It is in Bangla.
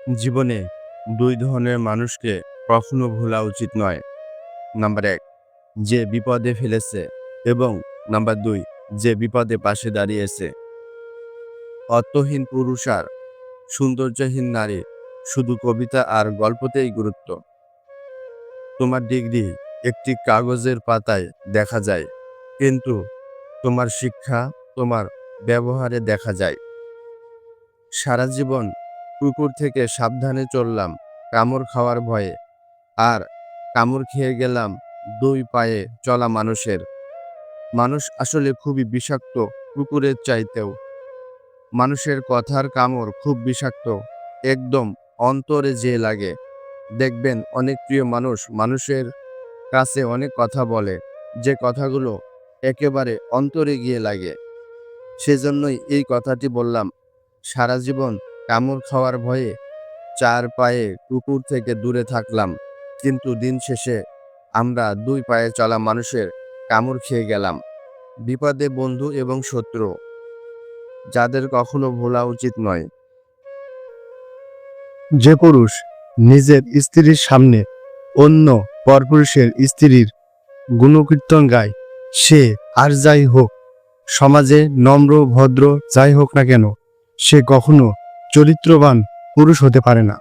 জীবনে দুই ধরনের মানুষকে কখনো ভোলা উচিত নয়। নাম্বার এক, যে বিপদে ফেলেছে এবং নাম্বার দুই, যে বিপদে পাশে দাঁড়িয়েছে। অর্থহীন পুরুষ আর সৌন্দর্যহীন নারী শুধু কবিতা আর গল্পতেই গুরুত্ব। তোমার ডিগ্রি একটি কাগজের পাতায় দেখা যায়, কিন্তু তোমার শিক্ষা তোমার ব্যবহারে দেখা যায়। সারা জীবন কুকুর থেকে সাবধানে চললাম কামড় খাওয়ার ভয়ে। আর কামড় খেয়ে গেলাম দুই পায়ে চলা মানুষের। মানুষ আসলে খুবই বিষাক্ত কুকুরের চাইতেও। মানুষের কথার কামড় খুব বিষাক্ত, একদম অন্তরে যে লাগে। দেখবেন অনেক প্রিয় মানুষ মানুষের কাছে অনেক কথা বলে, যে কথাগুলো একেবারে অন্তরে গিয়ে লাগে। সেজন্যই এই কথাটি বললাম, সারা জীবন কামড় খাওয়ার ভয়ে চার পায়ে কুকুর থেকে দূরে থাকলাম। কিন্তু দিন শেষে আমরা দুই পায়ে চলা মানুষের কামড় খেয়ে গেলাম। বিপদে বন্ধু এবং শত্রু, যাদের কখনো ভোলা উচিত নয়। যে পুরুষ নিজের স্ত্রীর সামনে অন্য পরপুরুষের স্ত্রীর গুণকীর্তন গায়, সে আর যাই হোক, সমাজে নম্র, ভদ্র, যাই হোক না কেন, সে কখনো চরিত্রবান পুরুষ হতে পারে না।